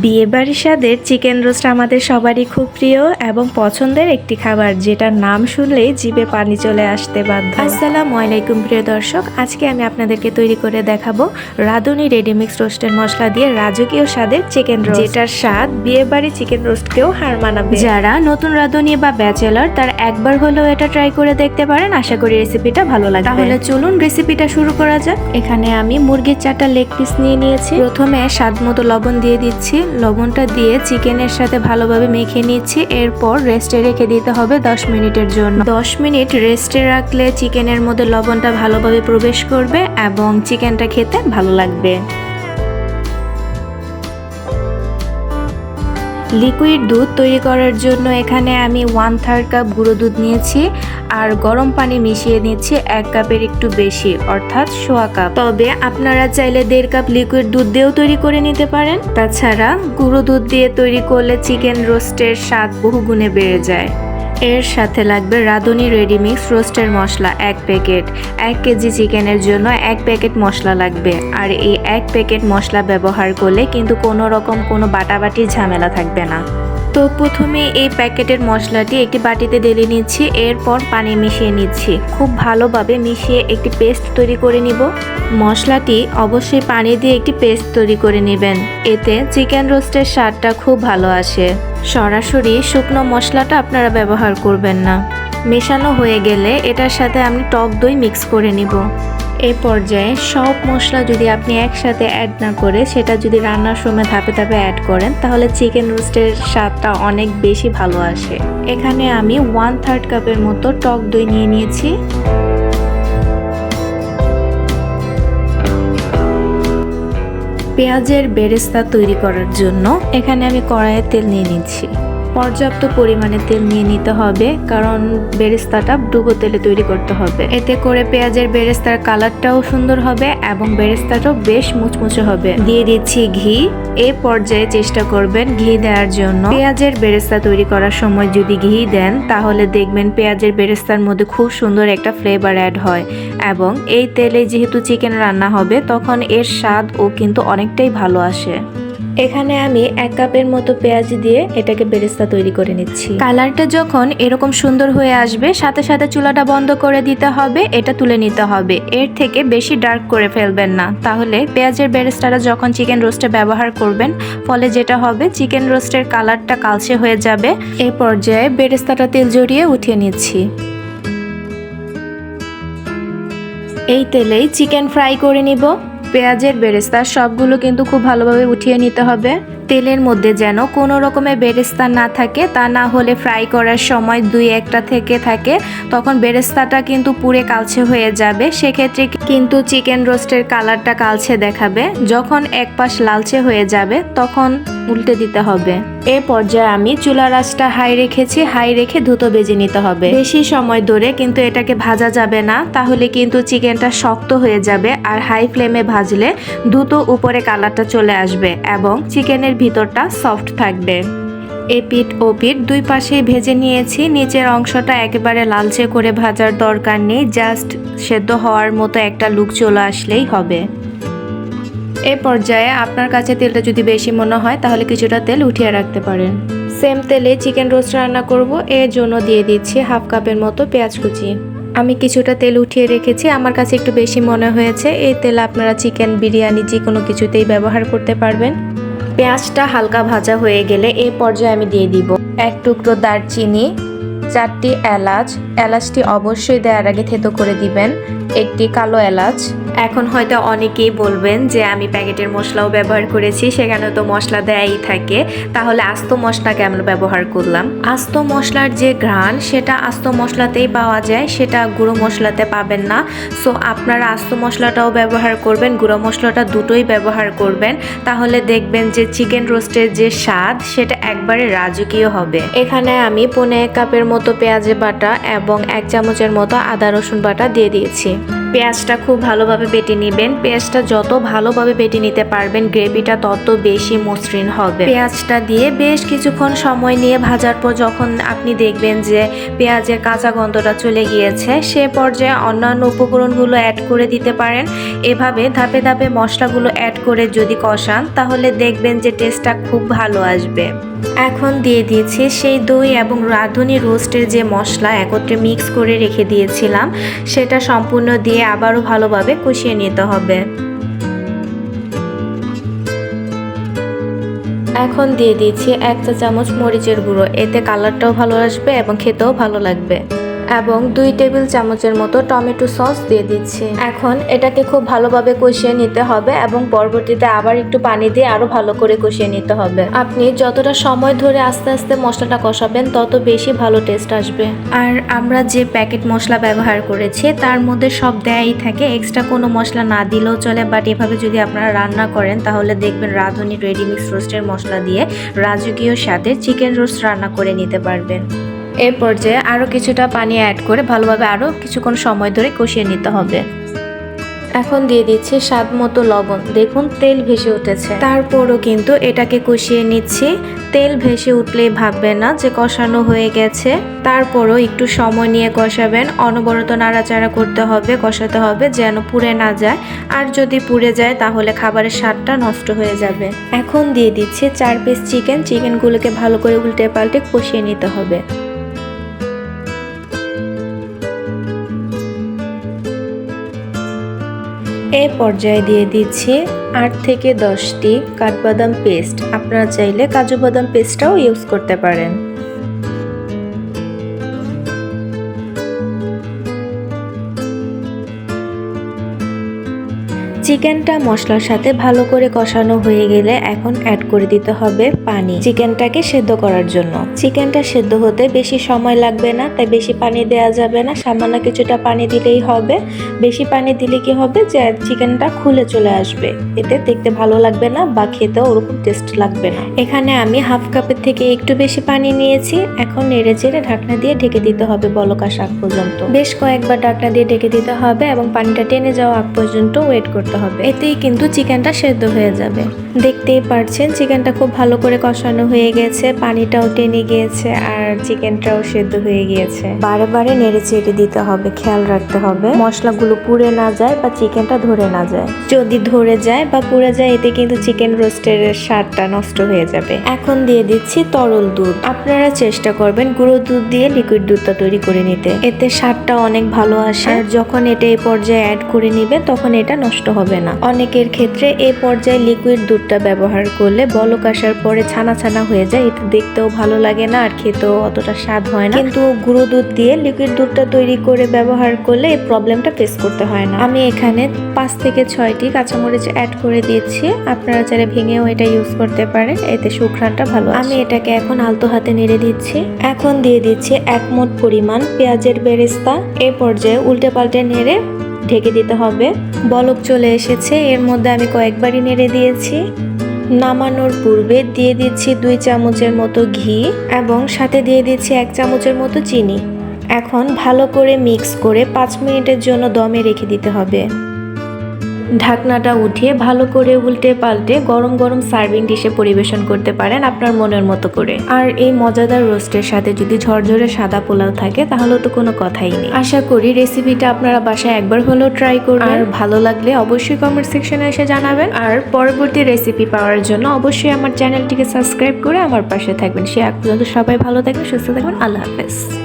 বিয়েবাড়ির স্বাদের chicken roast আমাদের সবারই খুব প্রিয় এবং পছন্দের একটি খাবার যেটার নাম শুনলেই জিভে পানি চলে আসতে বাধ্য। আসসালামু আলাইকুম প্রিয় দর্শক আজকে আমি আপনাদেরকে তৈরি করে দেখাবো রাঁধুনি রেডিমিক্স রোস্টের মশলা দিয়ে রাজকীয় স্বাদের চিকেন রোস্ট। যেটার স্বাদ বিয়েবাড়ি চিকেন রোস্টকেও হার মানাবে। যারা নতুন রাঁধুনি বা ব্যাচেলার তার একবার হলেও এটা ট্রাই করে দেখতে পারেন। আশা করি রেসিপিটা ভালো লাগবে। তাহলে চলুন রেসিপিটা শুরু করা যাক। এখানে আমি মুরগির চারটা লেগ পিস নিয়ে নিয়েছি। প্রথমে স্বাদ মতো লবণ দিয়ে দিচ্ছি। লবণটা দিয়ে চিকেনের সাথে ভালোভাবে মেখে নিচ্ছি। এরপর রেস্টে রেখে দিতে হবে 10 মিনিটের জন্য। 10 মিনিট রেস্টে রাখলে চিকেনের মধ্যে লবণটা ভালোভাবে প্রবেশ করবে এবং চিকেনটা খেতে ভালো লাগবে। লিকুইড দুধ তৈরি করার জন্য এখানে আমি ওয়ান থার্ড কাপ গুঁড়ো দুধ নিয়েছি আর গরম পানি মিশিয়ে নিচ্ছি এক কাপের একটু বেশি, অর্থাৎ সোয়া কাপ। তবে আপনারা চাইলে দেড় কাপ লিকুইড দুধ দিয়েও তৈরি করে নিতে পারেন। তাছাড়া গুঁড়ো দুধ দিয়ে তৈরি করলে চিকেন রোস্টের স্বাদ বহু গুণে বেড়ে যায়। এর সাথে লাগবে রাঁধুনি রেডিমিক্স রোস্টের মশলা এক প্যাকেট এক কেজি চিকেনের জন্য এক প্যাকেট মশলা লাগবে। আর এই এক প্যাকেট মশলা ব্যবহার করলে কিন্তু কোনো রকম কোনো বাটাবাটি ঝামেলা থাকবে না। তো প্রথমে এই প্যাকেটের মশলাটি একটি বাটিতে ঢেলে নিচ্ছি, এরপর পানি মিশিয়ে নিচ্ছি। খুব ভালোভাবে মিশিয়ে একটি পেস্ট তৈরি করে নিব। মশলাটি অবশ্যই পানি দিয়ে একটি পেস্ট তৈরি করে নেবেন। এতে চিকেন রোস্টের স্বাদটা খুব ভালো আসে। সরাসরি শুকনো মশলাটা আপনারা ব্যবহার করবেন না। মেশানো হয়ে গেলে এটার সাথে আমি টক দই মিক্স করে নিব। এই পর্যায়ে সব মশলা যদি আপনি একসাথে অ্যাড না করে সেটা যদি রান্নার সময় ধাপে ধাপে অ্যাড করেন, তাহলে চিকেন রোস্টের স্বাদটা অনেক বেশি ভালো আসে। এখানে আমি ওয়ান থার্ড কাপের মতো টক দই নিয়ে নিয়েছি। পেঁয়াজের বেরেস্তা তৈরি করার জন্য এখানে আমি কড়াইয়ে তেল নিয়ে নিচ্ছি। পর্যাপ্ত পরিমাণে তেল নিয়ে নিতে হবে, কারণ বেরেস্তাটা ডুবো তেলে তৈরি করতে হবে। এতে করে পেঁয়াজের বেরেস্তার কালারটাও সুন্দর হবে এবং বেরেস্তাটাও বেশ মুচমুচে হবে। দিয়ে দিচ্ছি ঘি। এ পর্যায়ে চেষ্টা করবেন ঘি দেওয়ার জন্য। পেঁয়াজের বেরেস্তা তৈরি করার সময় যদি ঘি দেন, তাহলে দেখবেন পেঁয়াজের বেরেস্তার মধ্যে খুব সুন্দর একটা ফ্লেভার অ্যাড হয় এবং এই তেলে যেহেতু চিকেন রান্না হবে, তখন এর স্বাদ ও কিন্তু অনেকটাই ভালো আসে। এখানে আমি এক কাপের মতো পেঁয়াজ দিয়ে এটাকে বেরেস্তা তৈরি করে নিচ্ছি। কালারটা যখন এরকম সুন্দর হয়ে আসবে, সাথে সাথে চুলাটা বন্ধ করে দিতে হবে, এটা তুলে নিতে হবে। এর থেকে বেশি ডার্ক করে ফেলবেন না। তাহলে পেঁয়াজের বেরেস্তাটা যখন চিকেন রোস্টে ব্যবহার করবেন, ফলে যেটা হবে, চিকেন রোস্টের কালারটা কালচে হয়ে যাবে। এই পর্যায়ে বেরেস্তাটা তেল জড়িয়ে উঠিয়ে নিচ্ছি। এই তেলেই চিকেন ফ্রাই করে নিব। পেঁয়াজের বেরেস্তা সবগুলো কিন্তু খুব ভালোভাবে উঠিয়ে নিতে হবে। তেলের মধ্যে যেন কোনো রকমের বেরেস্তা না থাকে, তা না হলে ফ্রাই করার সময় দুই একটা থেকে থাকে, তখন বেরেস্তাটা কিন্তু পুড়ে কালছে হয়ে যাবে। সেক্ষেত্রে কিন্তু চিকেন রোস্টের কালারটা কালছে দেখাবে। যখন এক পাশ লালচে হয়ে যাবে, তখন উল্টে দিতে হবে। এ পর্যায়ে আমি চুলা রাসটা হাই রেখেছি, হাই রেখে দ্রুত বেজে নিতে হবে। বেশি সময় ধরে কিন্তু এটাকে ভাজা যাবে না, তাহলে কিন্তু চিকেনটা শক্ত হয়ে যাবে আর হাই ফ্লেমে ভাজলে দ্রুত উপরে কালারটা চলে আসবে এবং চিকেনের ভিতরটা সফট থাকবে। এপিট ও পিঠ দুই পাশেই ভেজে নিয়েছি। নিচের অংশটা একেবারে লালচে করে ভাজার দরকার নেই। জাস্ট সেদ্ধ হওয়ার মতো একটা লুক চলে আসলেই হবে। এ পর্যায়ে আপনার কাছে তেলটা যদি বেশি মনে হয়, তাহলে কিছুটা তেল উঠিয়ে রাখতে পারেন। সেম তেলে চিকেন রোস্ট রান্না করব। এর জন্য দিয়ে দিচ্ছি হাফ কাপের মতো পেঁয়াজ কুচি। আমি কিছুটা তেল উঠিয়ে রেখেছি। আমার কাছে একটু বেশি মনে হয়েছে। এই তেল আপনারা চিকেন বিরিয়ানি যে কোনো কিছুতেই ব্যবহার করতে পারবেন। পেঁয়াজটা হালকা ভাজা হয়ে গেলে এ পর্যায়ে আমি দিয়ে দিব এক টুকরো দারচিনি চারটি এলাচ। এলাচটি অবশ্যই দেওয়ার আগে থেতো করে দিবেন। একটি কালো এলাচ। এখন হয়তো অনেকেই বলবেন যে, আমি প্যাকেটের মশলাও ব্যবহার করেছি সেখানে তো মশলা দেয়াই থাকে। তাহলে আস্ত মশলা কেমন ব্যবহার করলাম? আস্ত মশলার যে ঘ্রাণ, সেটা আস্ত মশলাতেই পাওয়া যায়, সেটা গুঁড়ো মশলাতে পাবেন না। সো, আপনারা আস্ত মশলাটাও ব্যবহার করবেন, গুঁড়ো মশলাটা দুটোই ব্যবহার করবেন। তাহলে দেখবেন যে, চিকেন রোস্টের যে স্বাদ, সেটা একবারে রাজকীয় হবে। এখানে আমি পনে এক কাপের মতো পেঁয়াজে বাটা এবং এক চামচের মতো আদা রসুন বাটা দিয়ে দিয়েছি। পেঁয়াজটা খুব ভালোভাবে বেটে নেবেন। পেঁয়াজটা যত ভালোভাবে বেটে নিতে পারবেন, গ্রেভিটা তত বেশি মসৃণ হবে। পেঁয়াজটা দিয়ে বেশ কিছুক্ষণ সময় নিয়ে ভাজার পর যখন আপনি দেখবেন যে পেঁয়াজের কাঁচা গন্ধটা চলে গিয়েছে, সে পর্যায়ে অন্যান্য উপকরণগুলো অ্যাড করে দিতে পারেন। এভাবে ধাপে ধাপে মশলাগুলো অ্যাড করে যদি কষান, তাহলে দেখবেন যে টেস্টটা খুব ভালো আসবে। এখন দিয়ে দিয়েছি সেই দই এবং রাঁধুনি রোস্টের যে মশলা একত্রে মিক্স করে রেখে দিয়েছিলাম, সেটা সম্পূর্ণ দিয়ে আবারও ভালোভাবে কষিয়ে নিতে হবে। এখন দিয়ে দিয়েছি এক চা চামচ মরিচের গুঁড়ো, এতে কালারটাও ভালো আসবে এবং খেতেও ভালো লাগবে। এবং দুই টেবিল চামচের মতো টমেটো সস দিয়ে দিচ্ছি। এখন এটাকে খুব ভালোভাবে কষিয়ে নিতে হবে এবং পরবর্তীতে আবার একটু পানি দিয়ে আরও ভালো করে কষিয়ে নিতে হবে। আপনি যতটা সময় ধরে আস্তে আস্তে মশলাটা কষাবেন, তত বেশি ভালো টেস্ট আসবে। আর আমরা যে প্যাকেট মশলা ব্যবহার করেছি, তার মধ্যে সব দেয়াই থাকে এক্সট্রা কোনো মশলা না দিলেও চলে বাট এভাবে যদি আপনারা রান্না করেন, তাহলে দেখবেন রাঁধুনি রেডিমিক্স রোস্টের মশলা দিয়ে রাজকীয় স্বাদে চিকেন রোস্ট রান্না করে নিতে পারবেন। এর পর্যায়ে আরও কিছুটা পানি অ্যাড করে ভালোভাবে আরও কিছুক্ষণ সময় ধরে কষিয়ে নিতে হবে। এখন দিয়ে দিচ্ছি স্বাদ মতো লবণ। দেখুন, তেল ভেসে উঠেছে। তারপরও কিন্তু এটাকে কষিয়ে নিচ্ছি। তেল ভেসে উঠলেই ভাববেন না যে কষানো হয়ে গেছে। তারপরও একটু সময় নিয়ে কষাবেন। অনবরত নাড়াচাড়া করতে হবে, কষাতে হবে যেন পুড়ে না যায়। আর যদি পুড়ে যায়, তাহলে খাবারের স্বাদটা নষ্ট হয়ে যাবে। এখন দিয়ে দিচ্ছি চার পিস চিকেন চিকেনগুলোকে ভালো করে উল্টে পাল্টে কষিয়ে নিতে হবে। এ পর্যায়ে দিয়ে দিচ্ছি আট থেকে দশটি কাঠবাদাম পেস্ট। আপনারা চাইলে কাজু বাদাম পেস্টটাও ইউজ করতে পারেন। চিকেনটা মশলার সাথে ভালো করে কষানো হয়ে গেলে এখন অ্যাড করে দিতে হবে পানি। চিকেনটাকে সেদ্ধ করার জন্য। চিকেনটা সেদ্ধ হতে বেশি সময় লাগবে না, তাই বেশি পানি দেওয়া যাবে না। সামান্য কিছুটা পানি দিলেই হবে। বেশি পানি দিলে কি হবে যে, চিকেনটা খুলে চলে আসবে। এতে দেখতে ভালো লাগবে না বা খেতেও ওরকম টেস্ট লাগবে না। এখানে আমি হাফ কাপের থেকে একটু বেশি পানি নিয়েছি। এখন নেড়ে চেড়ে ঢাকনা দিয়ে ঢেকে দিতে হবে বলকা শাক পর্যন্ত। বেশ কয়েকবার ঢাকনা দিয়ে ঢেকে দিতে হবে এবং পানিটা টেনে যাওয়া আগ পর্যন্ত ওয়েট করতে হবে। এতেই কিন্তু চিকেনটা সেদ্ধ হয়ে যাবে। দেখতেই পারছেন চিকেনটা খুব ভালো করে কষানো হয়ে গেছে পানিটাও টেনে গিয়েছে আর চিকেনটাও সেদ্ধ হয়ে গিয়েছে। বারে বারে নেড়ে চেড়ে দিতে হবে খেয়াল রাখতে হবে মশলাগুলো পুড়ে না যায় বা চিকেনটা ধরে না যায়। যদি ধরে যায় বা পুড়ে যায় এতে কিন্তু চিকেন রোস্টের স্বাদটা নষ্ট হয়ে যাবে। এখন দিয়ে দিচ্ছি তরল দুধ। আপনারা চেষ্টা করবেন গুঁড়ো দুধ দিয়ে লিকুইড দুধটা তৈরি করে নিতে। এতে স্বাদটা অনেক ভালো আসে। আর যখন এটা এই পর্যায়ে অ্যাড করে নিবে তখন এটা নষ্ট হবে না। অনেকের ক্ষেত্রে এই পর্যায়ে লিকুইড দুধটা ব্যবহার করলে বলক আসার পরে ছানা ছানা হয়ে যায়। এটা দেখতেও ভালো লাগে না আর খেতেও অতটা স্বাদ হয় না। কিন্তু গুঁড়ো দুধ দিয়ে লিকুইড দুধটা তৈরি করে ব্যবহার করলে এই প্রবলেমটা ফেস করতে হয় না। আমি এখানে পাঁচ থেকে ছয়টি কাঁচামরিচ অ্যাড করে দিয়েছি। আপনারা চাইলে ভেঙেও এটা ইউজ করতে পারেন। এতে সুঘ্রাণটা ভালো আমি এটাকে এখন আলতো হাতে নেড়ে দিচ্ছি। এখন দিয়ে দিচ্ছি এক মুঠ পরিমাণ পেঁয়াজের বেরেস্তা। এই পর্যায়ে উল্টে পাল্টে নেড়ে ঢেকে দিতে হবে। বলক চলে এসেছে। এর মধ্যে আমি কয়েকবারই নেড়ে দিয়েছি। নামানোর পূর্বে দিয়ে দিচ্ছি দুই চামচের মতো ঘি এবং সাথে দিয়ে দিচ্ছি এক চামচের মতো চিনি। এখন ভালো করে মিক্স করে পাঁচ মিনিটের জন্য দমে রেখে দিতে হবে। ঢাকনাটা উঠিয়ে ভালো করে উল্টে পাল্টে গরম গরম সার্ভিং ডিশে পরিবেশন করতে পারেন আপনার মনের মতো করে। আর এই মজাদার রোস্টের সাথে যদি ঝরঝরে সাদা পোলাও থাকে তাহলে তো কোনো কথাই নেই। আশা করি রেসিপিটা আপনারা বাসায় একবার হলেও ট্রাই করবেন। আর ভালো লাগলে অবশ্যই কমেন্ট সেকশনে এসে জানাবেন। আর পরবর্তী রেসিপি পাওয়ার জন্য অবশ্যই আমার চ্যানেলটিকে সাবস্ক্রাইব করে আমার পাশে থাকবেন। সে এক পর্যন্ত সবাই ভালো থাকবেন, সুস্থ থাকবেন। আল্লাহ হাফেজ।